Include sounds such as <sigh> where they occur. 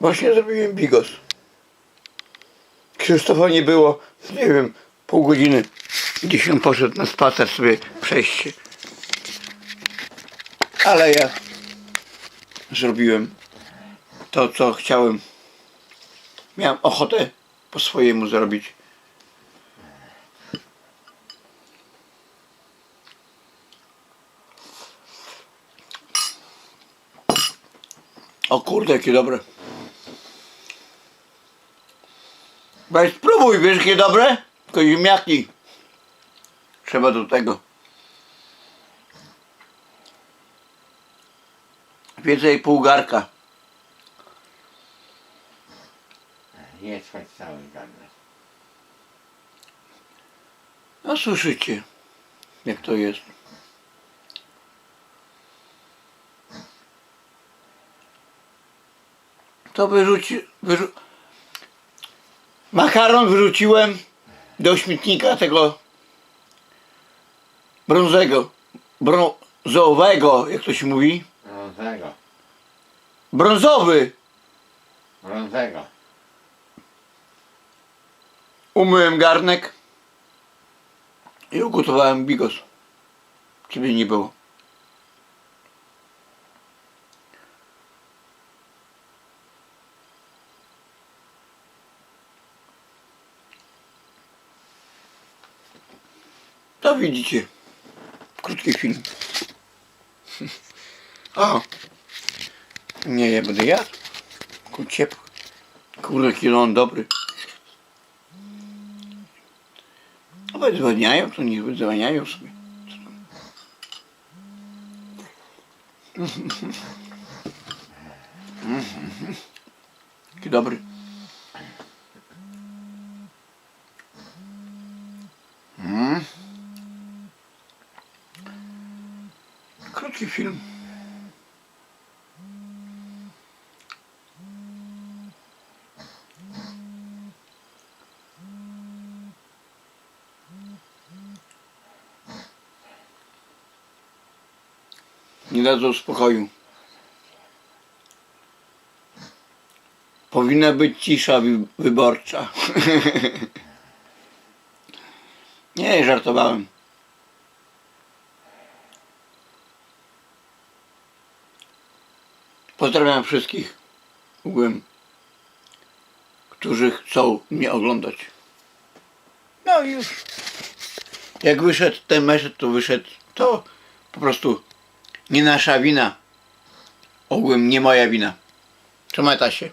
Właśnie zrobiłem bigos. Krzysztofa nie było, nie wiem, pół godziny. Gdzieś on poszedł na spacer sobie przejść. Ale ja zrobiłem to, co chciałem. Miałem ochotę po swojemu zrobić. O kurde, jakie dobre. Weź spróbuj, wiesz jakie dobre? Tylko ziemniaki. Trzeba do tego. Więcej pół garka. Nie trwać cały gardle. A słyszycie, jak to jest. To wyrzuci... Wyrzu... Makaron wyrzuciłem do śmietnika tego brązowego, brązowego, jak to się mówi. Brązego. Brązowy! Brązego. Umyłem garnek i ugotowałem bigos. Ciebie nie było. To widzicie. Krótki film. O! Nie, ja będę jadł. Ciepły. Kurde, jaki on dobry. No wydzwaniają, to niech wydzwaniają sobie. Dobry. Krótki film. Nie dadzą spokoju. Powinna być cisza wy- wyborcza. <laughs> Nie, żartowałem. Pozdrawiam wszystkich którzy chcą mnie oglądać. No i już. Jak wyszedł ten meszed, to wyszedł. To po prostu nie nasza wina. Ogółem nie moja wina. Trzymaj się.